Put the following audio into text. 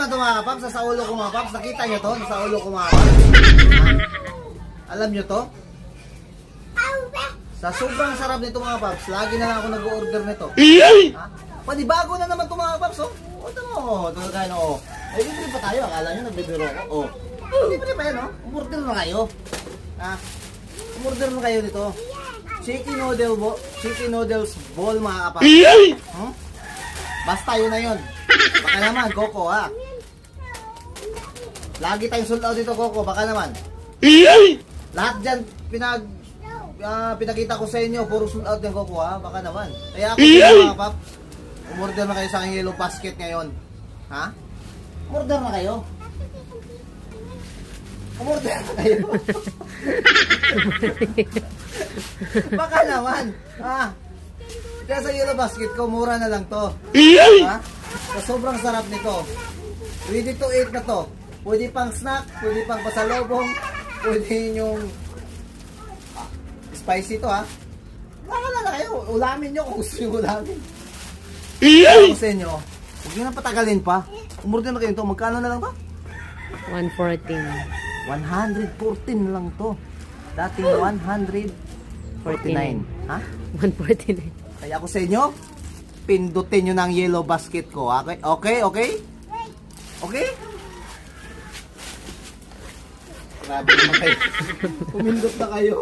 naman ito mga kapaps, nasa ulo ko mga paps. Nakita nyo to? Nasa ulo ko mga paps. Alam nyo to? Sa sobrang sarap nito mga paps, lagi na lang ako nag-order nito. Ha? Panibago na naman ito mga paps, oh. O, ito mo, oh. Ito na kayo, oh. Eh, libre pa tayo. Akala nyo nagbibiro ako. Oh. Libre pa yan, oh. Umorder na kayo. Ha? Umorder na kayo nito. Chicken noodle bo, chicken noodles ball mga kapaps. Hmm? Basta yun na yun. Baka naman, Coco ha. Lagi tayong sold out dito, Coco. Baka naman. Lahat dyan, pinag, ah, pinakita ko sa inyo, puro sold out yung Coco ha. Baka naman. Kaya ako dito mga pap, umorder na kayo sa aking yellow basket ngayon. Ha? Umorder na kayo. Umorder na kayo. Baka naman. Ha? Kaya sa yellow basket ko, mura na lang to. Ha? So, sobrang sarap nito. Ready to eat na to. Pwede pang snack, pwede pang pasalubong, pwede yung ah, spicy to ha. Baka na kayo, ulamin nyo kung gusto nyo ulamin. Ako sa inyo, huwag nyo na patagalin pa. Umorder na kayo to. Magkano na lang to? 114. 114 na lang to. Dating 149. Ha? 149. Kaya ako sa inyo, pindutin nyo ng yellow basket ko. Okay? Okay? Okay? Okay? Grabe naman kayo. Pumindot na kayo.